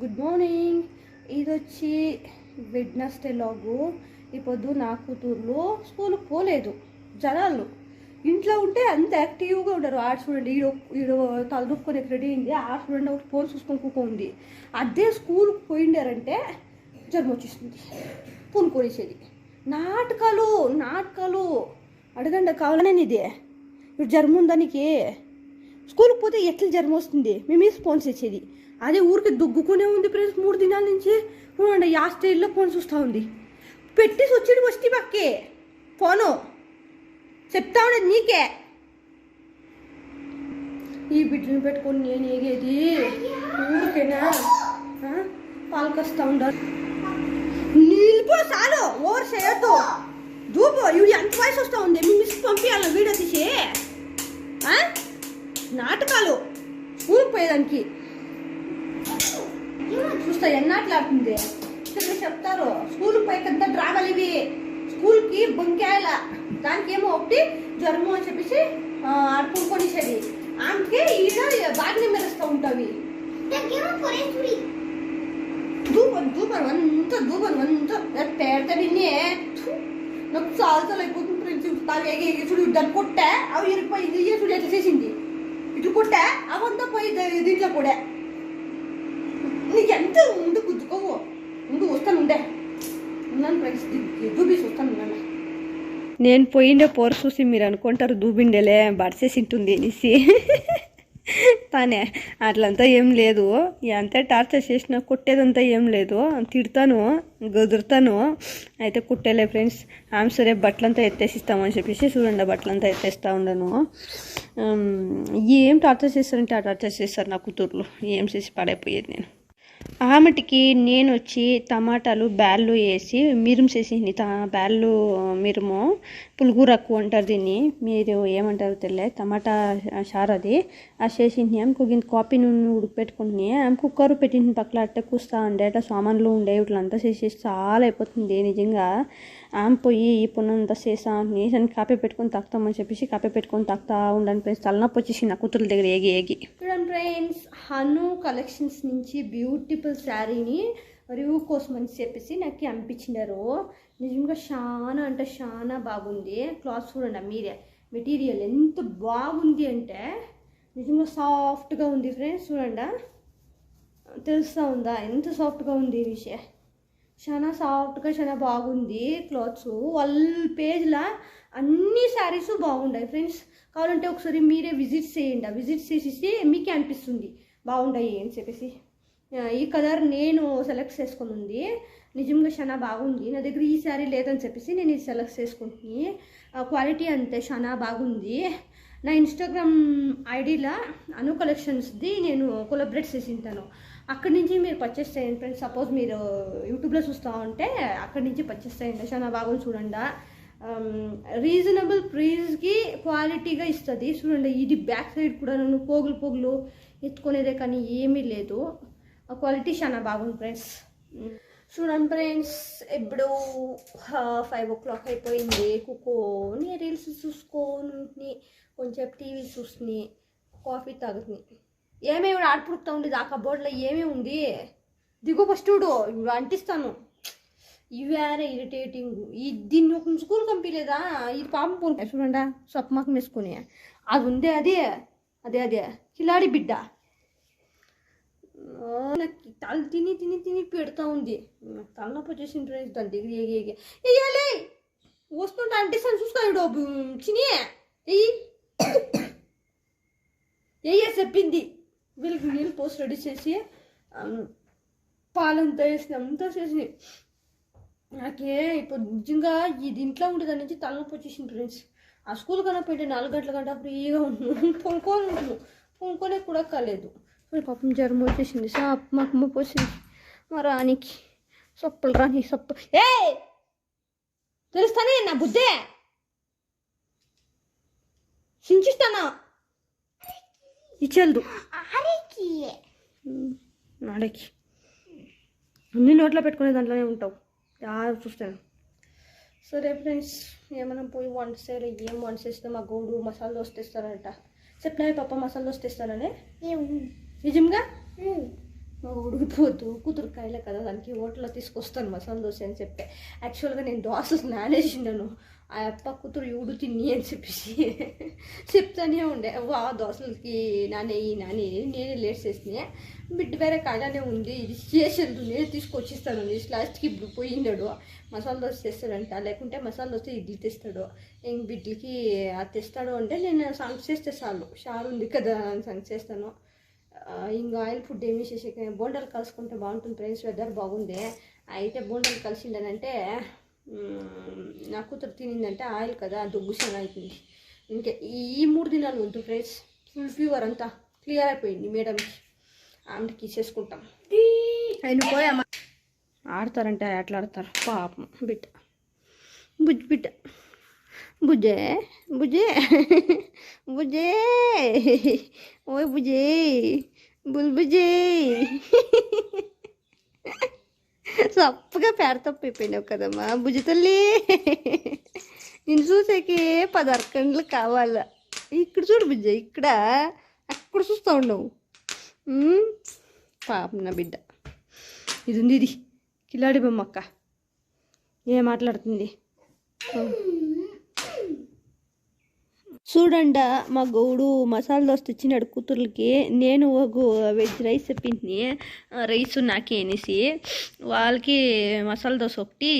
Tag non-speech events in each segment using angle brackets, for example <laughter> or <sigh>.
Good morning ఇది వచ్చి Wednesday లాగు ఈ పొద్దు నా కూతుర్లు స్కూల్కి పోలేదు జనాలు. ఇంట్లో ఉంటే అంత యాక్టివ్గా ఉండరు. ఆడ చూడండి ఈడో ఈడో తలదుక్కునే రెడీ అయింది ఆ చూడండి ఒకటి ఫోన్ చూసుకొని కూకుంది. అదే స్కూల్కి పోయిండారంటే జ్వరం వచ్చేస్తుంది పూనుకొనేసేది నాటకాలు నాటకాలు. అడగండి కావాలనే ఇది ఇప్పుడు జ్వరం ఉందా నీకు? స్కూల్కి పోతే ఎట్లా జ్వరం వస్తుంది? మేమే స్పాన్స్ ఇచ్చేది అదే ఊరికి దుగ్గుకునే ఉంది ఫ్రెండ్స్ మూడు దినాల నుంచి. చూడండి ఆ స్టైల్లో ఫోన్ చూస్తూ ఉంది. పెట్టి వచ్చి వస్తే పక్కే. ఫోను. చెప్తా ఉండేది నీకే. ఈ బిడ్డను పెట్టుకొని నేను ఏగేది? ఊరికేనా? పాల్కొస్తా పాలకొస్తా ఉండాలి నిలిపో చాలు. ఓవర్ చేయొద్దు. దూపు ఇవి ఎంత వయసు వస్తూ ఉంది? మీ మిస్ పంపించాలి వీడియో తీసి. ఆ? నాటకాలు. స్కూల్కి పోయేదానికి. చూస్తా ఎన్నాట్లాడుతుంది ఇక్కడ చెప్తారు స్కూల్కి పోయేకంత డ్రామాలు ఇవి. స్కూల్కి బొంకాయల. దానికి ఏమో ఒకటి జ్వరము అని చెప్పేసి ఆడుకునిసేది ఆమెకి ఈడ బాగానే మెరుస్తూ ఉంటావి. దూపను దూపను అంత దూపను అంత. పేడతా విన్నే నాకు చాలా చాలా అయిపోతుంది ఫ్రెండ్స్ తాను ఎగి ఎగి చూడు దాన్ని కొట్టా అవి ఇరిపోయి ఇది చూడు ఎట్లా చేసింది. ఇటు కొట్టా అవంతా పోయి దీంట్లో కూడా నీకెంత ఉండి గుద్దుకోవు? ఉండు వస్తాను ఉండే ఉన్నాను ఫ్రెండ్స్ దూబీసి వస్తాను ఉన్నాను. నేను పోయిండే పోరు చూసి మీరు అనుకుంటారు దూబిండేలే బడిసేసి ఉంటుంది అనేసి. తానే అట్లంతా ఏం లేదు. ఎంత టార్చర్ చేసినా కొట్టేదంతా ఏం లేదు. తిడతాను గదురుతాను. అయితే కుట్టేలే ఫ్రెండ్స్. ఆమె సరే బట్టలంతా ఎత్తేసిస్తామని చెప్పేసి చూడండి బట్టలంతా ఎత్తేస్తా ఉండను. ఏం టార్చర్ చేస్తారంటే ఆ టార్చర్ చేస్తారు నా కూతుర్లు. ఏం చేసి పడైపోయేది నేను. ఆమెటికి నేను వచ్చి టమాటాలు బ్యాళ్ళు వేసి మిరుము చేసింది తా బ్యాళ్ళు మిరుము పులుగురకు అంటారు దీన్ని. మీరు ఏమంటారు తెలియదు. టమాటా షార్ అది. ఆ చేసింది. ఆమెకు ఇంత కాపీ నూనె ఉడికిపెట్టుకుంటుని ఆమె కుక్కర్ పెట్టింది పక్కన అట్టే కూస్తా ఉండే అట్లా సామాన్లు ఉండే ఇట్లంతా చేసేసి చాలా అయిపోతుంది నిజంగా. ఆమె పోయి ఈ పున్నంతా చేసా నేను కాపీ పెట్టుకొని తాకుతామని చెప్పేసి కాపీ పెట్టుకొని తాకుతా ఉండని ఫ్రెండ్స్ తలనొప్పి వచ్చేసి నా కూతురు దగ్గర ఏగి ఏగి. చూడండి ఫ్రెండ్స్ హను కలెక్షన్స్ నుంచి బ్యూటిఫుల్ శారీని రివ్యూ కోసం అని చెప్పేసి నాకు అనిపించినారు. నిజంగా చాలా అంటే చాలా బాగుంది. క్లాత్ చూడండి మీరే. మెటీరియల్ ఎంత బాగుంది అంటే నిజంగా సాఫ్ట్గా ఉంది ఫ్రెండ్స్ చూడండి. తెలుస్తూ ఉందా? ఎంత సాఫ్ట్గా ఉంది ఈ విషయం. చాలా సాఫ్ట్గా చాలా బాగుంది క్లాత్స్. వాళ్ళ పేజ్లో అన్ని శారీస్ బాగున్నాయి ఫ్రెండ్స్. కావాలంటే ఒకసారి మీరే విజిట్ చేయండి. విజిట్ చేసేసి మీకే అనిపిస్తుంది. బాగున్నాయి అని చెప్పేసి. ఈ కలర్ నేను సెలెక్ట్ చేసుకొని ఉంది. నిజంగా చాలా బాగుంది. నా దగ్గర ఈ శారీ లేదని చెప్పేసి నేను ఇది సెలెక్ట్ చేసుకుంటుని క్వాలిటీ అంతే చాలా బాగుంది. నా ఇన్స్టాగ్రామ్ ఐడిలో అను కలెక్షన్స్ది నేను కొలబరేట్ చేసి ఉంటాను అక్కడి నుంచి మీరు పర్చేస్ చేయండి ఫ్రెండ్స్ సపోజ్ మీరు యూట్యూబ్లో చూస్తూ ఉంటే అక్కడి నుంచి పర్చేస్ చేయండి. చాలా బాగుంది చూడండి. రీజనబుల్ ప్రైస్కి క్వాలిటీగా ఇస్తుంది. చూడండి ఇది బ్యాక్ సైడ్ కూడా నన్ను పోగులు పోగులు ఎత్తుకునేదే కానీ ఏమీ లేదు. క్వాలిటీ చాలా బాగుంది ఫ్రెండ్స్. చూడండి ఫ్రెండ్స్ ఇప్పుడు ఫైవ్ ఓ క్లాక్ అయిపోయింది. కుక్కోని రీల్స్ చూసుకొని కొంచెం టీవీ చూసుకుని కాఫీ తాగుతుంది. ఏమేమి ఆడుపుడుకుతా ఉంది ఆ కబోర్డ్లో ఏమేమి ఉంది? దిగు ఫస్ట్ చూడు ఇవి అంటిస్తాను. ఇవేరే ఇరిటేటింగ్ ఈ దీన్ని ఒక స్కూల్ పంపించలేదా ఇది పాపం పోను. చూడండి సప్మాకం వేసుకుని అది ఉందే అదే. అదే అదే. కిలాడి బిడ్డ. నాకు తల తిని తిని తిని పెడతా ఉంది. నాకు తలనొప్పి వచ్చేసింది ఫ్రెండ్స్ దాని దగ్గర ఏగి ఏగి. వేయాలి వస్తుంటే అంటిస్తాను చూసుకోడు చిని. ఎయ్యి ఏయ్య చెప్పింది. వీళ్ళకి నీళ్ళు పోసి రెడీ చేసి పాలంతా వేసిన అంతా చేసి. నాకే ఇప్పుడు నిజంగా ఇది ఇంట్లో ఉండేదాని నుంచి తలనొప్పి వచ్చేసింది ఫ్రెండ్స్. ఆ స్కూల్ కన్నా పెట్టి నాలుగు గంటల గంట ఫ్రీగా ఉంటున్నాను పొనుకొని ఉంటున్నాను పొనుకొనే కూడా కాలేదు. పాపం జ్వరం వచ్చేసింది సాప్ మాకు ముప్పు వచ్చింది మా రానికి సొప్పులు రాని సొప్పు ఏ తెలుస్తానే నా బుద్ధే సించిస్తానా ఇచ్చేల్దు నాడకి అన్ని నోట్లో పెట్టుకునే దాంట్లోనే ఉంటావు యా చూస్తాను సరే ఫ్రెండ్స్ ఏమైనా పోయి వంట చేయాలి ఏం వంట చేస్తే మా గోడు మసాలా దోశ తెస్తారంట చెప్పినా పాప మసాలా దోశ తెస్తారని నిజంగా? ఉడికిపోతూ కూతురు కాయలే కదా దానికి హోటల్లో తీసుకొస్తాను మసాలా దోశ అని చెప్పే. యాక్చువల్గా నేను దోశలు నానేసినాను ఆ అప్ప కూతురు ఎవడు తిని అని చెప్పేసి చెప్తానే ఉండే. వా దోశలకి నానే ఈ నాని నేనే లేట్ చేసిన. బిడ్డ వేరే కాడానే ఉంది. ఇది చేసేది నేను తీసుకొచ్చిస్తాను. లాస్ట్కి ఇప్పుడు పోయినాడు మసాలా దోశ తెస్తాడంట లేకుంటే మసాలా దోశ ఇడ్లీ తెస్తాడు. ఇంక బిడ్డలకి అది తెస్తాడు అంటే నేను సంగ చేస్తే చాలు. షార్ ఉంది కదా అని సంగ చేస్తాను. ఇంకా ఆయిల్ ఫుడ్ ఏమి చేసే బోండాలు కలుసుకుంటే బాగుంటుంది ఫ్రెండ్స్ వెదర్ బాగుంది. అయితే బోండాలు కలిసిండనంటే నా కూతురు తినిందంటే ఆయిల్ కదా దుగ్గుషన్ అవుతుంది ఇంకా ఈ మూడు దినాలు ఉంటుంది ఫ్రెండ్స్ ఫుల్ ఫీవర్ అంతా క్లియర్ అయిపోయింది మేడంకి ఆమెకి చేసుకుంటాం ఆయన పోయామా ఆడతారంటే ఎట్లా ఆడతారు పాపం బిడ్డ బుజ్జి బిడ్డ. బుజ్జే బుజ్జే బుజ్జే ఓయ్ బుజ్జే బుల్ బుజ్జే చప్పగా పేడ తప్పిపోయినావు కదమ్మా బుజ్జి తల్లి. నేను చూసేకి పదహారు గంటలు కావాలా. ఇక్కడ చూడు బుజ్జ ఇక్కడ అక్కడ చూస్తూ ఉండవు పాపం నా బిడ్డ. ఇది ఉంది ఇది. కిలాడి బొమ్మ అక్క. ఏం మాట్లాడుతుంది? చూడండ మా గౌడు మసాలా దోశ తెచ్చినాడు కూతుర్లకి. నేను ఒక వెజ్ రైస్ చెప్పింది రైస్ నాకే అనేసి వాళ్ళకి మసాలా దోశ ఒకటి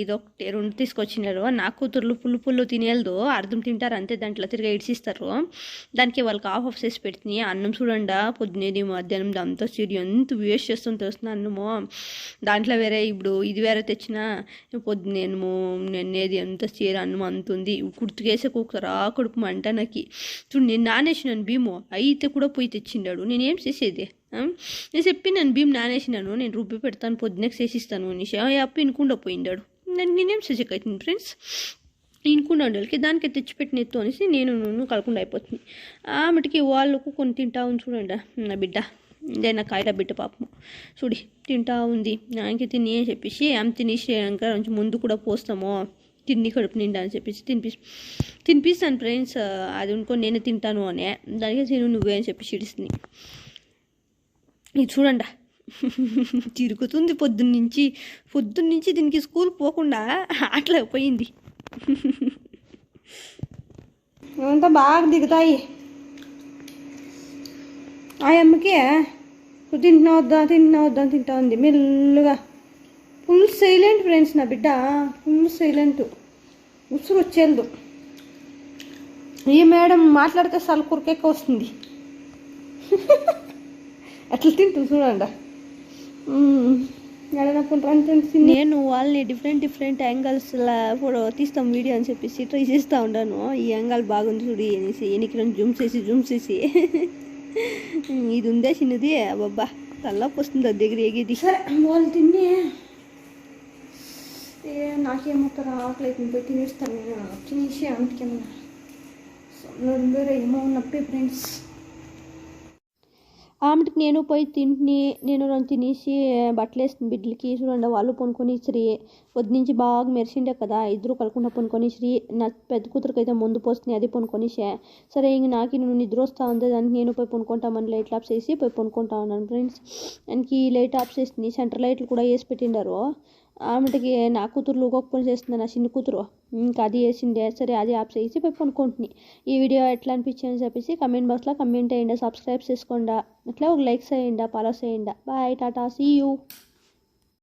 ఇది ఒకటి రెండు తీసుకొచ్చినారు. నా కూతుర్లు పుల్లు పుల్లు తినేళ్ళు అర్థం తింటారు అంతే దాంట్లో తిరిగి ఇడిసిస్తారు దానికి వాళ్ళకి ఆఫ్ ఆఫ్ చేసి పెడుతుంది అన్నం చూడండి పొద్దునేది మధ్యాహ్నం దాంతో సీడి ఎంత వేస్ట్ చేస్తుంది తెలుస్తుంది అన్నము. దాంట్లో వేరే ఇప్పుడు ఇది వేరే తెచ్చిన పొద్దునేమో నిన్నేది ఎంత చీర అన్నం అంతుంది కుర్తుకేసే కుక్కరా కడుపు మంట నాకు. చూడు నేను నానేసినాను భీము. అయితే కూడా పోయి తెచ్చిండాడు. నేనేం చేసేది? నేను చెప్పినాను భీమ్ నానేసినాను. నేను రుబ్బి పెడతాను పొద్దునకు చేసిస్తాను అనేసి. ఆ అప్పు ఇనుకుండా పోయిండాడు. నేను నేనేం చేసేకైతుంది ఫ్రెండ్స్? ఇనుకుండా వాళ్ళకి దానికి తెచ్చిపెట్టిన ఎత్తు అనేసి నేను నూనె కలకుండా అయిపోతుంది. ఆమెటికి వాళ్ళకు కొన్ని తింటా ఉంది చూడండి. నా బిడ్డ. ఇదే నా కాయల బిడ్డ పాపము. చూడి తింటా ఉంది. నాకి తిని అని చెప్పేసి ఆమె తినేసి ముందు కూడా పోస్తాము. తిండి కడుపు నిండా అని చెప్పేసి తినిపి తినిపిస్తాను ఫ్రెండ్స్ అది అనుకో నేను తింటాను అనే. దానికి తిను నువ్వే అని చెప్పి చిడిస్తుంది ఇది చూడండి. తిరుగుతుంది <laughs> పొద్దున్నుంచి. పొద్దున్నుంచి దీనికి స్కూల్ పోకుండా అట్లా పోయింది. అంతా బాగా దిగుతాయి. ఆ అమ్మకి తింటున్నా వద్దా తింటున్నా వద్దా అని తింటా ఉంది. మెల్లుగా. ఫుల్ సైలెంట్ ఫ్రెండ్స్ నా బిడ్డ. Full silent. ఉసురు వచ్చేది ఈ మేడం మాట్లాడితే సలు కురకెక్క వస్తుంది. అట్లా తింటుంది చూడండి. నేను వాళ్ళని డిఫరెంట్ డిఫరెంట్ యాంగిల్స్ ఫోటో తీస్తాం వీడియో అని చెప్పేసి ట్రై చేస్తూ ఉన్నాను ఈ యాంగిల్ బాగుంది చూడు అనేసి ఎనికి రెండు జూమ్ చేసి జూమ్ చేసి. ఇది ఉందే చిన్నది. అబ్బబ్బా తల్లపు వస్తుంది దగ్గర ఎగిది సరే వాళ్ళు తిని ఏ నాకేమవుతారా ఆకలి పోయి తినేస్తాను నేను తినేసి అందుకేమన్నా వేరే ఏమో నొప్పి ఫ్రెండ్స్ ఆమెకి నేను పోయి తింటుని నేను రెండు తినేసి బట్టలు వేస్తుంది బిడ్డలకి చూడండి వాళ్ళు పొనుకొని ఇచ్చిరి పొద్దు నుంచి బాగా మెరిసిండే కదా ఇద్దరు కలకుండా పొనుకొని ఇచ్చిరి నా పెద్ద కూతురికి అయితే ముందు పోస్తుంది అది పొనుకొనిసే సరే ఇంక నాకు నువ్వు నిద్ర వస్తా ఉంది దానికి నేను పోయి పొనుకుంటామని లైట్లు ఆఫ్ చేసి పోయి పొనుకుంటా ఉన్నాను ఫ్రెండ్స్ దానికి లైట్ ఆఫ్ చేసింది సెంటర్ లైట్లు కూడా వేసి పెట్టిండారు ఆమెటికి నా కూతురు లూగొక్కుని చేస్తుంది నా చిన్న కూతురు. ఇంకా అది చేసిండే సరే అది యాప్ చేసి పోయి కొనుక్కుంటుంది ఈ వీడియో ఎట్లా అనిపించింది అని చెప్పేసి కమెంట్ బాక్స్లో కమెంట్ చేయండి సబ్స్క్రైబ్ చేసుకోండి. అట్లా ఒక లైక్స్ చేయండి ఫాలో చేయండి. Bye tata see you